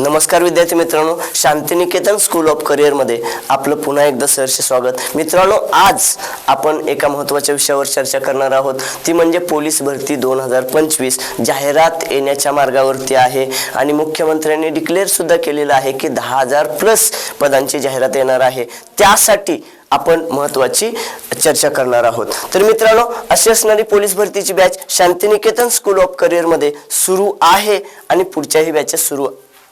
नमस्कार विद्यार्थी मित्रांनो शांतिनिकेतन स्कूल ऑफ करिअरमध्ये आपलं पुन्हा एकदा सहर्ष स्वागत. मित्रांनो आज आपण एका महत्त्वाच्या विषयावर चर्चा करणार आहोत. ती म्हणजे पोलीस भरती दोन हजार पंचवीस. जाहिरात येण्याच्या मार्गावरती आहे आणि मुख्यमंत्र्यांनी डिक्लेअर सुद्धा केलेलं आहे की दहा हजार प्लस पदांची जाहिरात येणार आहे. त्यासाठी आपण महत्वाची चर्चा करणार आहोत. तर मित्रांनो अशी असणारी पोलीस भरतीची बॅच शांतिनिकेतन स्कूल ऑफ करिअरमध्ये सुरू आहे आणि पुढच्याही बॅचेस सुरू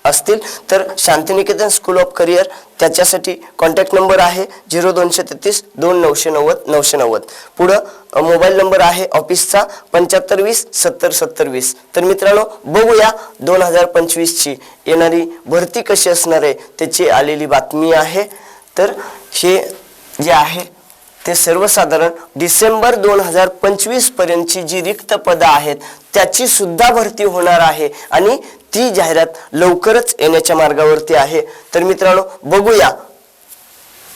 असतील तर शांतिनिकेतन स्कूल ऑफ करिअर त्याच्यासाठी कॉन्टॅक्ट नंबर आहे झिरो दोनशे तेहतीस दोन नऊशे नव्वद नऊशे नव्वद. पुढं मोबाईल नंबर आहे ऑफिसचा पंच्याहत्तर वीस सत्तर सत्तर वीस. तर मित्रांनो बघूया दोन हजार पंचवीसची येणारी भरती कशी असणार आहे त्याची आलेली बातमी आहे. तर हे जे आहे ते सर्वसाधारण डिसेंबर दोन हजार पंचवीस पर्यंतची जी रिक्त पदं आहेत त्याची सुद्धा भरती होणार आहे. आणि ती जाहिरात लवकरच येण्याच्या मार्गावरती आहे. तर मित्रांनो बघूया.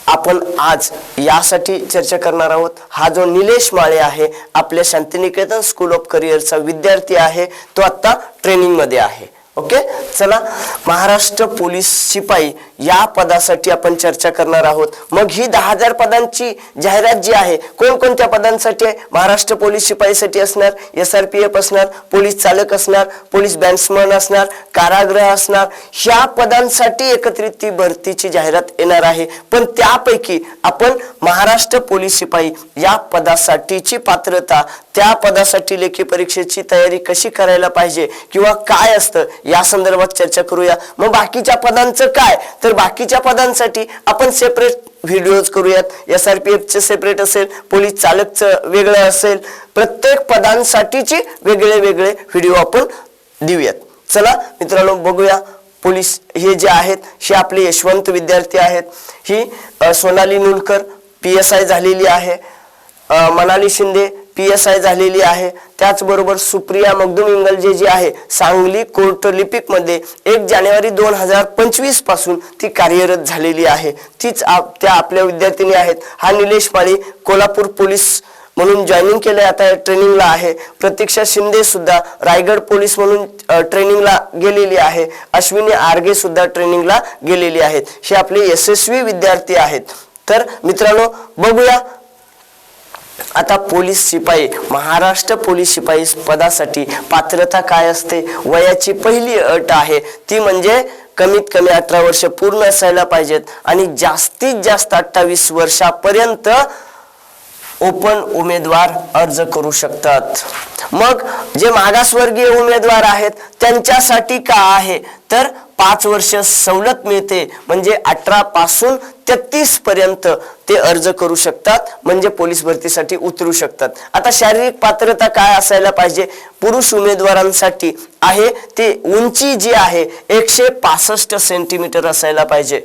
आपण आज यासाठी चर्चा करणार आहोत. हा जो निलेश माळे आहे आपल्या शांतिनिकेतन स्कूल ऑफ करिअरचा विद्यार्थी आहे तो आता ट्रेनिंगमध्ये आहे. ओके चला महाराष्ट्र पोलीस शिपाई या पदासाठी आपण चर्चा करणार आहोत. मग ही दहा हजार पदांची जाहिरात जी आहे कोणकोणत्या पदांसाठी आहे? महाराष्ट्र पोलीस शिपाईसाठी असणार एस आर पी एफ असणार पोलीस चालक असणार पोलीस बॅट्समन असणार कारागृह असणार ह्या पदांसाठी एकत्रित ती भरतीची जाहिरात येणार आहे. पण त्यापैकी आपण महाराष्ट्र पोलीस शिपाई या पदासाठीची पात्रता त्या पदासाठी लेखी परीक्षेची तयारी कशी करायला पाहिजे किंवा काय असतं या संदर्भात चर्चा करूया. मग बाकीच्या पदांचं काय? तर बाकीच्या पदांसाठी आपण सेपरेट व्हिडिओज करूयात. एस आर पी एफचे सेपरेट असेल पोलीस चालकचं वेगळं असेल प्रत्येक पदांसाठीची वेगळे वेगळे व्हिडिओ आपण देऊयात. चला मित्रांनो बघूया. पोलीस हे जे आहेत हे आपले यशवंत विद्यार्थी आहेत. ही Sonali Nulkar P S I झालेली आहे. Manali Shinde P S I झालेली आहे. त्याचबरोबर सुप्रिया मगदुम इंगलजे जी आहे सांगली कोर्ट लिपिकमध्ये एक जानेवारी दोन हजार पंचवीसपासून ती कार्यरत झालेली आहे. तीच आप- त्या आपल्या विद्यार्थिनी आहेत. हा निलेश माळी कोल्हापूर पोलीस म्हणून जॉईनिंग केलंय. आता ट्रेनिंगला आहे. प्रतीक्षा शिंदे सुद्धा रायगड पोलीस म्हणून ट्रेनिंगला गेलेली आहे. अश्विनी आर्गे सुद्धा ट्रेनिंगला गेलेली आहेत. हे आपले यशस्वी विद्यार्थी आहेत. तर मित्रांनो बघूया आता पोलीस शिपाई महाराष्ट्र पोलीस शिपाई पदासाठी पात्रता काय असते? वयाची पहिली अट आहे. ती म्हणजे कमीत कमी अठरा वर्ष पूर्ण असायला पाहिजेत आणि जास्तीत जास्त अठ्ठावीस वर्षापर्यंत ओपन उमेदवार अर्ज करू शकतात. मग जे मागासवर्गीय उमेदवार आहेत त्यांच्यासाठी का आहे? तर पाच वर्ष सवलत मिळते. म्हणजे अठरा पासून तेहतीस पर्यंत ते अर्ज करू शकतात. म्हणजे पोलीस भरतीसाठी उतरू शकतात. आता शारीरिक पात्रता काय असायला पाहिजे? पुरुष उमेदवारांसाठी आहे ते उंची जी आहे एकशे पासष्ट सेंटीमीटर असायला पाहिजे.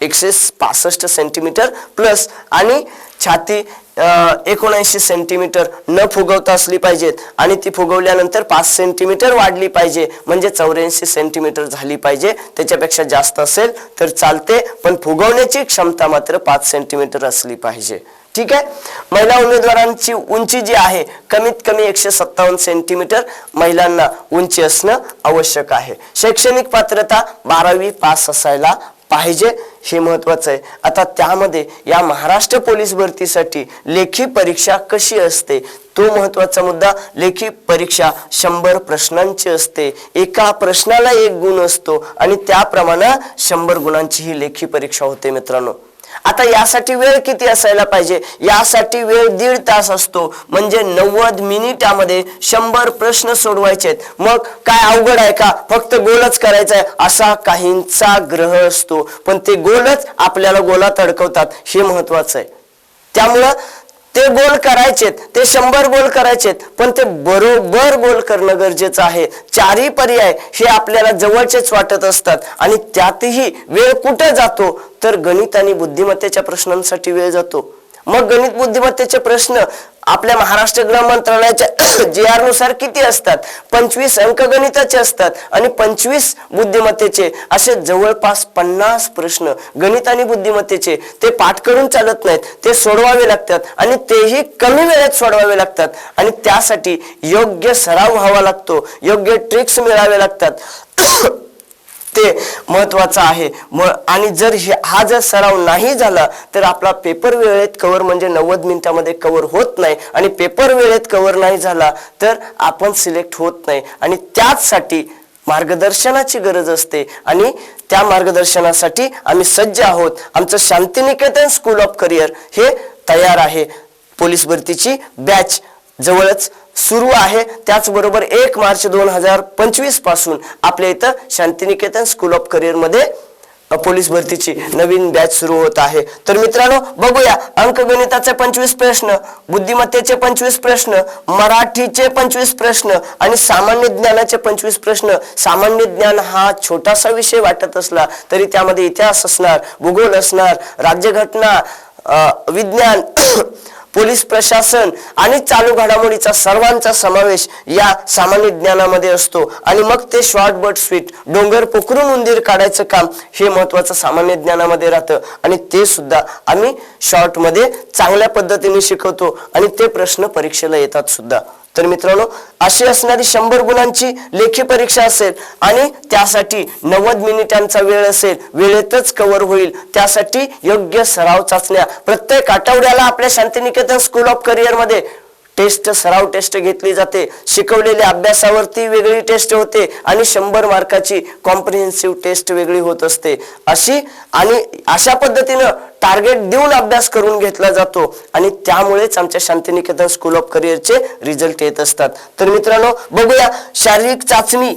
एकशे पासष्ट सेंटीमीटर प्लस आणि छाती एकोणऐंशी सेंटीमीटर न फुगवता असली पाहिजेत. आणि ती फुगवल्यानंतर पाच सेंटीमीटर वाढली पाहिजे. म्हणजे चौऱ्याऐंशी सेंटीमीटर झाली पाहिजे. त्याच्यापेक्षा जास्त असेल तर चालते. पण फुगवण्याची क्षमता मात्र पाच सेंटीमीटर असली पाहिजे. ठीक आहे? महिला उमेदवारांची उंची जी आहे कमीत कमी एकशे सत्तावन्न सेंटीमीटर महिलांना उंची असणं आवश्यक आहे. शैक्षणिक पात्रता बारावी पास असायला पाहिजे हे महत्वाचं आहे. आता त्यामध्ये या महाराष्ट्र पोलीस भरतीसाठी लेखी परीक्षा कशी असते? तो महत्त्वाचा मुद्दा लेखी परीक्षा शंभर प्रश्नांची असते. एका प्रश्नाला एक गुण असतो आणि त्याप्रमाणे शंभर गुणांची ही लेखी परीक्षा होते मित्रांनो. आता यासाठी वेळ किती असायला पाहिजे? यासाठी वेळ दीड तास असतो. म्हणजे नव्वद मिनिटामध्ये शंभर प्रश्न सोडवायचे मग काय अवघड आहे का? फक्त गोलच करायचा आहे असा काहींचा ग्रह असतो. पण ते गोलच आपल्याला गोलात अडकवतात. हे महत्वाचं आहे. त्यामुळं ते गोल करायचेत ते शंभर गोल करायचेत पण ते बरोबर गोल करणं गरजेचं आहे. चारही पर्याय हे आपल्याला जवळचेच वाटत असतात आणि त्यातही वेळ कुठे जातो? तर गणित आणि बुद्धिमत्तेच्या प्रश्नांसाठी वेळ जातो. मग गणित बुद्धिमत्तेचे प्रश्न आपल्या महाराष्ट्र गृह मंत्रालयाच्या जी आरनुसार किती असतात? पंचवीस अंकगणिताचे असतात आणि पंचवीस बुद्धिमत्तेचे. असे जवळपास पन्नास प्रश्न गणित आणि बुद्धिमत्तेचे. ते पाठ करून चालत नाहीत ते सोडवावे लागतात आणि तेही कमी वेळेत सोडवावे लागतात. आणि त्यासाठी योग्य सराव व्हावा लागतो योग्य ट्रिक्स मिळावे लागतात. ते महत्वाचं आहे. म आणि जर हे- हा जर सराव नाही झाला तर आपला पेपर वेळेत कव्हर म्हणजे नव्वद मिनिटामध्ये कव्हर होत नाही. आणि पेपर वेळेत कव्हर नाही झाला तर आपण सिलेक्ट होत नाही. आणि त्याचसाठी मार्गदर्शनाची गरज असते. आणि त्या मार्गदर्शनासाठी आम्ही सज्ज आहोत. आमचं शांतिनिकेतन स्कूल ऑफ करिअर हे तयार आहे. पोलीस भरतीची बॅच जवळच सुरू आहे. त्याचबरोबर एक मार्च दोन हजार पंचवीसपासून आपल्या इथं शांतिनिकेतन स्कूल ऑफ करिअरमध्ये पोलीस भरतीची नवीन बॅच सुरू होत आहे. तर मित्रांनो बघूया अंकगणिताचे पंचवीस प्रश्न बुद्धिमत्तेचे पंचवीस प्रश्न मराठीचे पंचवीस प्रश्न आणि सामान्य ज्ञानाचे पंचवीस प्रश्न. सामान्य ज्ञान हा छोटासा विषय वाटत असला तरी त्यामध्ये इतिहास असणार भूगोल असणार राज्यघटना विज्ञान पोलीस प्रशासन आणि चालू घडामोडीचा सर्वांचा समावेश या सामान्य ज्ञानामध्ये असतो. आणि मग ते शॉर्ट बट स्वीट डोंगर पोखरून उंदीर काढायचं काम हे महत्वाचं सामान्य ज्ञानामध्ये राहतं. आणि ते सुद्धा आम्ही शॉर्टमध्ये चांगल्या पद्धतीने शिकवतो आणि ते प्रश्न परीक्षेला येतात सुद्धा. तर मित्रांनो अशी असणारी शंभर गुणांची लेखी परीक्षा असेल आणि त्यासाठी नव्वद मिनिटांचा वेळ असेल वेळेतच कव्हर होईल. त्यासाठी योग्य सराव चाचण्या. प्रत्येक आठवड्याला आपल्या शांतिनिकेतन स्कूल ऑफ करिअरमध्ये टेस्ट सराव टेस्ट घेतली जाते. शिकवलेल्या अभ्यासावरती वेगळी टेस्ट होते आणि शंभर मार्काची कॉम्प्रिहेन्सिव्ह टेस्ट वेगळी होत असते. अशी आणि अशा पद्धतीनं टार्गेट देऊन अभ्यास करून घेतला जातो आणि त्यामुळेच आमच्या शांतिनिकेतन स्कूल ऑफ करिअरचे रिझल्ट येत असतात. तर मित्रांनो बघूया शारीरिक चाचणी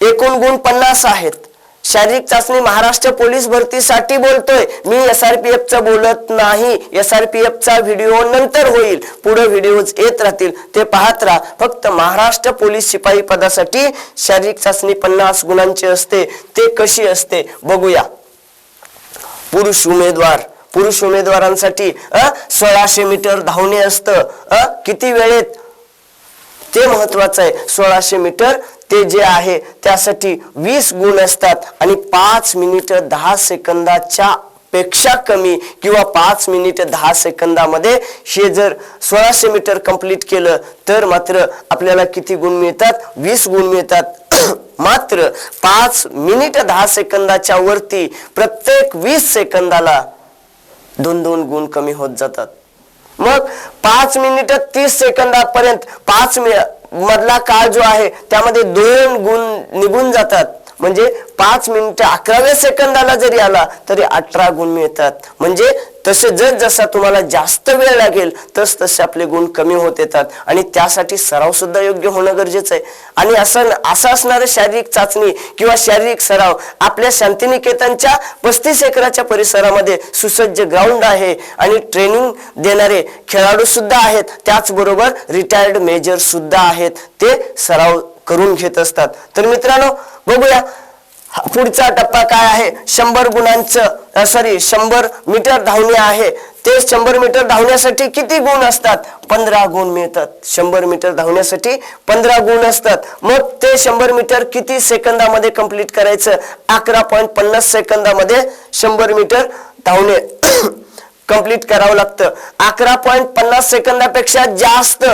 एकूण गुण पन्नास आहेत. शारीरिक चाचणी महाराष्ट्र पोलीस भरतीसाठी बोलतोय. मी एस आर पी एफ बोलत नाही. एस आर पी एफ चा व्हिडिओ नंतर होईल. पुढे व्हिडिओज येत राहतील. ते पाहत राहा. फक्त महाराष्ट्र पोलीस शिपाई पदासाठी शारीरिक चाचणी पन्नास गुणांची असते. ते कशी असते? बघूया. पुरुष उमेदवार. पुरुष उमेदवारांसाठी अ सोळाशे मीटर धावणे असतं. अ किती वेळेत? ते महत्वाचं आहे सोळाशे मीटर ते जे आहे त्यासाठी वीस गुण असतात. आणि पाच मिनिट दहा सेकंदाच्या पेक्षा कमी किंवा पाच मिनिट दहा सेकंदामध्ये हे जर सोळाशे मीटर कंप्लीट केलं तर मात्र आपल्याला किती गुण मिळतात? वीस गुण मिळतात. मात्र पाच मिनिट दहा सेकंदाच्या वरती प्रत्येक वीस सेकंदाला दोन दोन गुण कमी होत जातात. मग पाच मिनिट तीस सेकंदापर्यंत पाच मधला काळ जो आहे त्यामध्ये दोन गुण निघून जातात. म्हणजे पाच मिनिट अकराव्या सेकंदाला जरी आला तरी अठरा गुण मिळतात. म्हणजे तसे जस जसा तुम्हाला जास्त वेळ लागेल तस तसे आपले गुण कमी होत येतात. आणि त्यासाठी सराव सुद्धा योग्य होणं गरजेचं आहे. आणि असं असं असणारं शारीरिक चाचणी किंवा शारीरिक सराव आपल्या शांतिनिकेतनच्या पस्तीस एकराच्या परिसरामध्ये सुसज्ज ग्राउंड आहे. आणि ट्रेनिंग देणारे खेळाडू सुद्धा आहेत. त्याचबरोबर रिटायर्ड मेजर सुद्धा आहेत. ते सराव करून घेत असतात. तर मित्रांनो बघूया. पुढचा टप्पा काय आहे? शंभर गुणांचं सॉरी शंभर मीटर धावणे आहे. ते शंभर मीटर धावण्यासाठी किती गुण असतात? पंधरा गुण मिळतात. शंभर मीटर धावण्यासाठी पंधरा गुण असतात. मग ते शंभर मीटर किती सेकंदामध्ये कंप्लीट करायचं? अकरा पॉईंट पन्नास सेकंदामध्ये शंभर मीटर धावणे कंप्लीट करावं लागतं. अकरा पॉईंट पन्नास सेकंदापेक्षा जास्त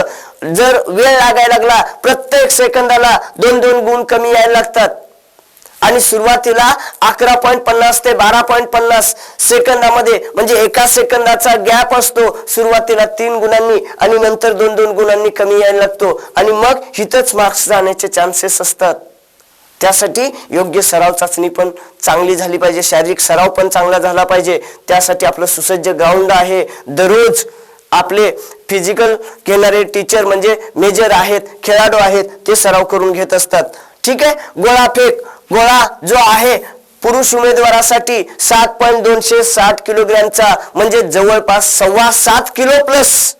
जर वेळ लागायला लागला प्रत्येक सेकंदाला दोन दोन गुण कमी यायला लागतात. आणि सुरुवातीला अकरा पॉईंट पन्नास ते बारा पॉईंट पन्नास सेकंदामध्ये म्हणजे एका सेकंदाचा गॅप असतो. सुरुवातीला तीन गुणांनी आणि नंतर दोन दोन गुणांनी कमी यायला लागतो. आणि मग हिथंच मार्क्स जाण्याचे चान्सेस असतात. त्यासाठी योग्य सराव चाचणी पण चांगली झाली पाहिजे. शारीरिक सराव पण चांगला झाला पाहिजे. त्यासाठी आपलं सुसज्ज ग्राउंड आहे. दररोज आपले फिजिकल घेणारे टीचर म्हणजे मेजर आहेत खेळाडू आहेत ते सराव करून घेत असतात. ठीक आहे? गोळा फेक. गोळा जो आहे पुरुष उमेदवारासाठी सात पॉईंट दोनशे साठ किलोग्रॅमचा म्हणजे जवळपास सव्वा सात किलो प्लस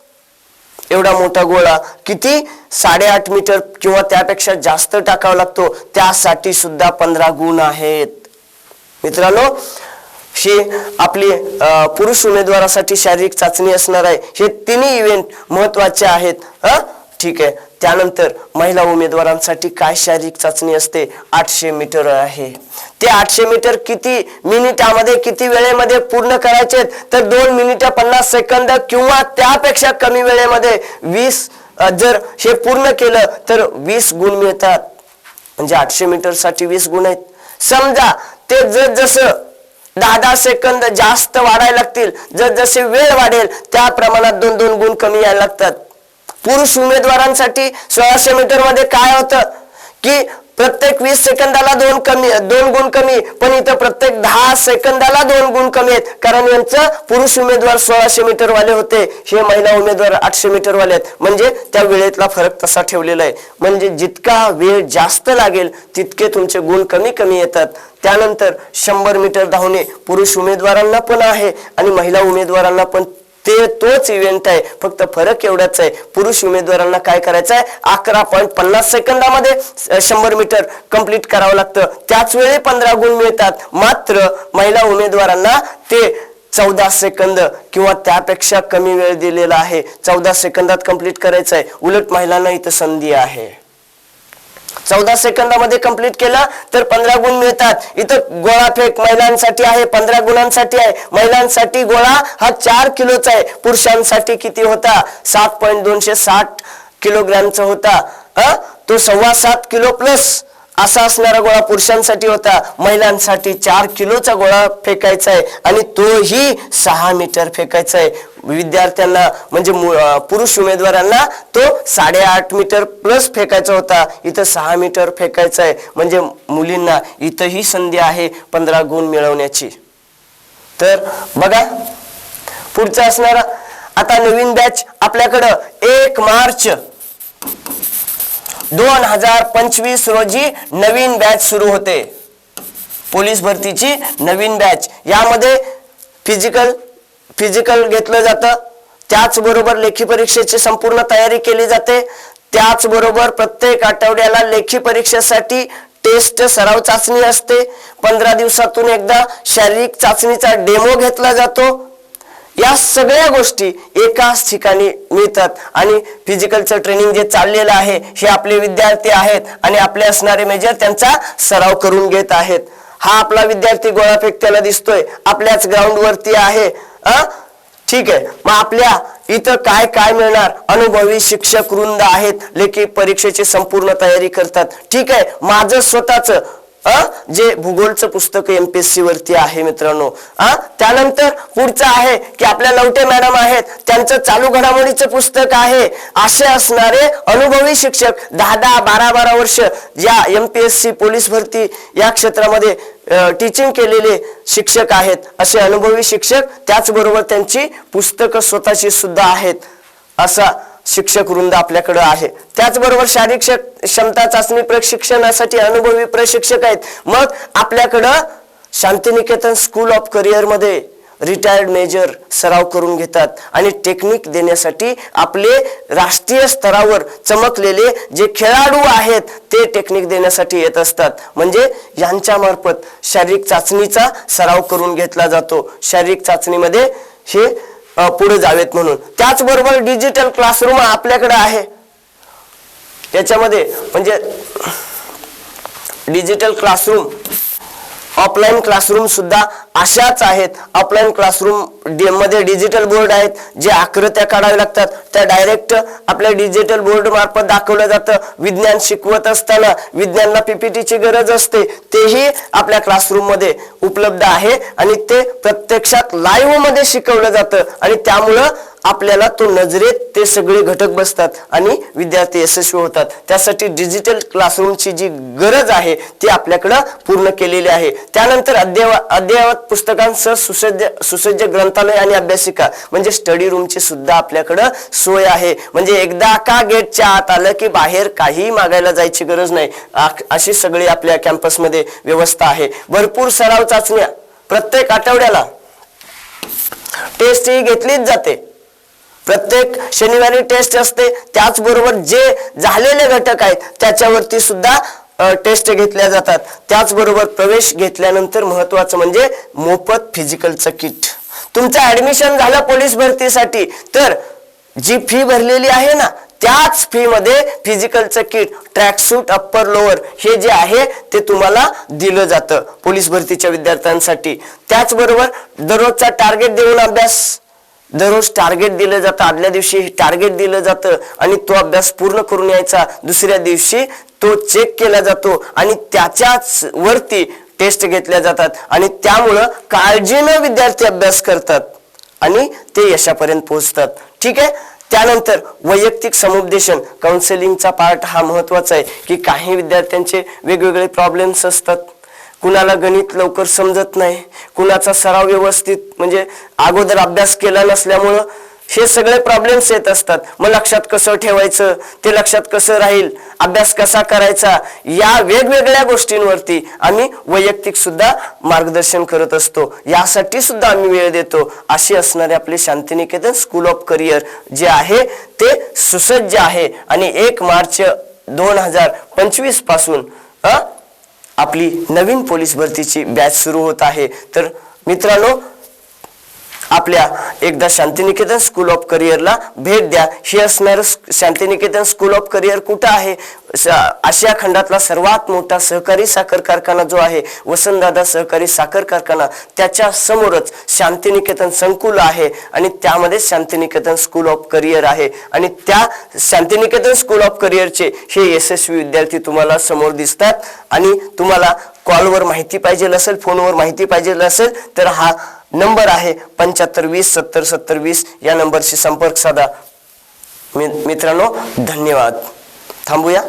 एवढा मोठा गोळा किती? साडेआठ मीटर किंवा त्यापेक्षा जास्त टाकावा लागतो. त्यासाठी सुद्धा पंधरा गुण आहेत. मित्रांनो हे आपली पुरुष उमेदवारासाठी शारीरिक चाचणी असणार आहे. हे तिन्ही इव्हेंट महत्त्वाचे आहेत. हा ठीक आहे. त्यानंतर महिला उमेदवारांसाठी काय शारीरिक चाचणी असते? आठशे मीटर आहे. ते आठशे मीटर किती मिनिटामध्ये किती वेळेमध्ये पूर्ण करायचे? तर दोन मिनिट पन्नास सेकंद किंवा त्यापेक्षा कमी वेळेमध्ये वीस जर हे पूर्ण केलं तर वीस गुण मिळतात. म्हणजे आठशे मीटरसाठी वीस गुण आहेत. समजा ते जर जसं दहा दहा सेकंद जास्त वाढायला लागतील जस जसे वेळ वाढेल त्या प्रमाणात दोन दोन गुण कमी यायला लागतात. पुरुष उमेदवारांसाठी सोळाशे मीटरमध्ये काय होतं? की प्रत्येक वीस सेकंदाला दोन कमी दोन गुण कमी पण इथं प्रत्येक दहा सेकंदाला दोन गुण कमी आहेत. कारण यांचं पुरुष उमेदवार सोळाशे मीटर वाले होते हे महिला उमेदवार आठशे मीटर वाले आहेत. म्हणजे त्या वेळेतला फरक तसा ठेवलेला आहे. म्हणजे जितका वेळ जास्त लागेल तितके तुमचे गुण कमी कमी येतात. त्यानंतर शंभर मीटर धावणे पुरुष उमेदवारांना पण आहे आणि महिला उमेदवारांना पण ते तोच इव्हेंट आहे. फक्त फरक एवढाच आहे. पुरुष उमेदवारांना काय करायचं आहे अकरा पॉईंट पन्नास सेकंदामध्ये शंभर मीटर कंप्लीट करावं लागतं. त्याच वेळी पंधरा गुण मिळतात. मात्र महिला उमेदवारांना ते चौदा सेकंद किंवा त्यापेक्षा कमी वेळ दिलेला आहे. चौदा सेकंदात कंप्लीट करायचं आहे उलट महिलांना इथं संधी आहे. चौदा सेकंदामध्ये कंप्लीट केला तर पंधरा गुण मिळतात. इथं गोळा फेक महिलांसाठी आहे पंधरा गुणांसाठी आहे. महिलांसाठी गोळा हा चार किलोचा आहे. पुरुषांसाठी किती होता? सात पॉईंट दोनशे साठ किलोग्रॅमचा होता. तो सव्वा सात किलो प्लस असा असणारा गोळा पुरुषांसाठी होता. महिलांसाठी चार किलोचा गोळा फेकायचा आहे आणि तोही सहा मीटर फेकायचा आहे विद्यार्थ्यांना म्हणजे पुरुष उमेदवारांना तो साडेआठ मीटर प्लस फेकायचा होता. इथं सहा मीटर फेकायचा आहे म्हणजे मुलींना इथंही संधी आहे पंधरा गुण मिळवण्याची. तर बघा पुढचा असणारा आता नवीन बॅच आपल्याकडं एक मार्च. दोन हजार पंचवीस रोजी नवीन बॅच सुरू होते. पोलीस भरतीची नवीन बॅच यामध्ये फिजिकल फिजिकल घेतलं जातं. त्याचबरोबर लेखी परीक्षेची संपूर्ण तयारी केली जाते. त्याचबरोबर प्रत्येक आठवड्याला लेखी परीक्षेसाठी टेस्ट सराव चाचणी असते. पंधरा दिवसातून एकदा शारीरिक चाचणीचा डेमो घेतला जातो. या सगळ्या गोष्टी एकाच ठिकाणी मिळतात. आणि फिजिकलचं ट्रेनिंग जे चाललेलं आहे हे आपले विद्यार्थी आहेत आणि आपले असणारे मेजर त्यांचा सराव करून घेत आहेत. हा आपला विद्यार्थी गोळा फेकताना दिसतोय. आपल्याच ग्राउंड वरती आहे. अ? ठीक आहे. मग आपल्या इथं काय काय मिळणार? अनुभवी शिक्षक वृंद आहेत. लेखी परीक्षेची संपूर्ण तयारी करतात. ठीक आहे. माझं स्वतःच जे भूगोलचं पुस्तक एमपीएससी वरती आहे मित्रांनो. त्यानंतर पुढचं आहे की आपल्या लवटे मॅडम आहेत त्यांचं चालू घडामोडीचं पुस्तक आहे. असे असणारे अनुभवी शिक्षक दहा दहा बारा बारा वर्ष या एमपीएससी पोलीस भरती या क्षेत्रामध्ये टीचिंग केलेले शिक्षक आहेत. असे अनुभवी शिक्षक त्याचबरोबर त्यांची पुस्तकं स्वतःची सुद्धा आहेत. असा शिक्षक वृंद आपल्याकडे आहे. त्याचबरोबर शारीरिक क्षमता चाचणी प्रशिक्षणासाठी अनुभवी प्रशिक्षक आहेत. मग आपल्याकडं शांतिनिकेतन स्कूल ऑफ करिअरमध्ये रिटायर्ड मेजर सराव करून घेतात आणि टेक्निक देण्यासाठी आपले राष्ट्रीय स्तरावर चमकलेले जे खेळाडू आहेत ते टेक्निक देण्यासाठी येत असतात. म्हणजे यांच्यामार्फत शारीरिक चाचणीचा सराव करून घेतला जातो. शारीरिक चाचणीमध्ये हे पुढे जावेत म्हणून. त्याचबरोबर डिजिटल क्लासरूम आपल्याकडे आहे. त्याच्यामध्ये म्हणजे डिजिटल क्लासरूम ऑफलाईन क्लासरूम सुद्धा अशाच आहेत. ऑफलाईन क्लासरूममध्ये डिजिटल बोर्ड आहेत जे आकृत्या काढाव्या लागतात. त्या डायरेक्ट आपल्या डिजिटल बोर्ड मार्फत दाखवलं जातं. विज्ञान शिकवत असताना विज्ञानला पीपीटीची गरज असते. तेही आपल्या क्लासरूममध्ये उपलब्ध आहे आणि ते प्रत्यक्षात लाईव्हमध्ये शिकवलं जातं. आणि त्यामुळं आपल्याला तो नजरेत ते सगळे घटक बसतात आणि विद्यार्थी यशस्वी होतात. त्यासाठी डिजिटल क्लासरूमची जी गरज आहे ती आपल्याकडं पूर्ण केलेली आहे. त्यानंतर अद्ययावत अद्ययावत पुस्तकांसह सुसज्ज सुसज्ज ग्रंथालय आणि अभ्यासिका म्हणजे स्टडी रूमची सुद्धा आपल्याकडं सोय आहे. म्हणजे एकदा का गेटच्या आत आलं की बाहेर काही मागायला जायची गरज नाही. अशी सगळी आपल्या कॅम्पसमध्ये व्यवस्था आहे. भरपूर सराव चाचण्या. प्रत्येक आठवड्याला टेस्ट ही घेतलीच जाते. प्रत्येक शनिवारी टेस्ट असते. त्याचबरोबर जे झालेले घटक आहेत त्याच्यावरती सुद्धा टेस्ट घेतल्या जातात. त्याचबरोबर प्रवेश घेतल्यानंतर महत्वाचं म्हणजे मोफत फिजिकलचं किट तुमचं ऍडमिशन झालं पोलीस भरतीसाठी तर जी फी भरलेली आहे ना त्याच फीमध्ये फिजिकलचं किट ट्रॅकसूट अप्पर लोअर हे जे आहे ते तुम्हाला दिलं जातं पोलीस भरतीच्या विद्यार्थ्यांसाठी. त्याचबरोबर दररोजचा टार्गेट देऊन अभ्यास. दररोज टार्गेट दिलं जातं आदल्या दिवशी टार्गेट दिलं जातं आणि तो अभ्यास पूर्ण करून यायचा. दुसऱ्या दिवशी तो चेक केला जातो आणि त्याच्याच वरती टेस्ट घेतल्या जातात आणि त्यामुळं काळजीनं विद्यार्थी अभ्यास करतात आणि ते यशापर्यंत पोहोचतात. ठीक आहे? त्यानंतर वैयक्तिक समुपदेशन काउन्सिलिंगचा पार्ट हा महत्त्वाचा आहे की काही विद्यार्थ्यांचे वेगवेगळे प्रॉब्लेम्स असतात. कुणाला गणित लवकर समजत नाही कुणाचा सराव व्यवस्थित म्हणजे अगोदर अभ्यास केला नसल्यामुळं हे सगळे प्रॉब्लेम्स येत असतात. मग लक्षात कसं ठेवायचं? ते लक्षात कसं राहील? अभ्यास कसा करायचा? या वेगवेगळ्या गोष्टींवरती आम्ही वैयक्तिक सुद्धा मार्गदर्शन करत असतो. यासाठी सुद्धा आम्ही वेळ देतो. अशी असणारे आपले शांतिनिकेतन स्कूल ऑफ करिअर जे आहे ते सुसज्ज आहे. आणि एक मार्च दोन हजार पंचवीसपासून आपली नवीन पोलीस भरतीची बॅच सुरू होत आहे. तर मित्रांनो आपल्या एकदा शांतिनिकेतन स्कूल ऑफ करिअरला भेट द्या. हे असणार शांतिनिकेतन स्कूल ऑफ करिअर कुठं आहे? आशिया खंडातला सर्वात मोठा सहकारी साखर कारखाना जो आहे वसंतदादा सहकारी साखर कारखाना त्याच्या समोरच शांतिनिकेतन संकुल आहे आणि त्यामध्ये शांतिनिकेतन स्कूल ऑफ करिअर आहे. आणि त्या शांतिनिकेतन स्कूल ऑफ करिअरचे हे यशस्वी विद्यार्थी तुम्हाला समोर दिसतात. आणि तुम्हाला कॉलवर माहिती पाहिजे असेल फोनवर माहिती पाहिजे असेल तर हा नंबर आहे पंच्याहत्तर वीस सत्तर सत्तर वीस. या नंबरशी संपर्क साधा. मित्रांनो धन्यवाद. थांबूया.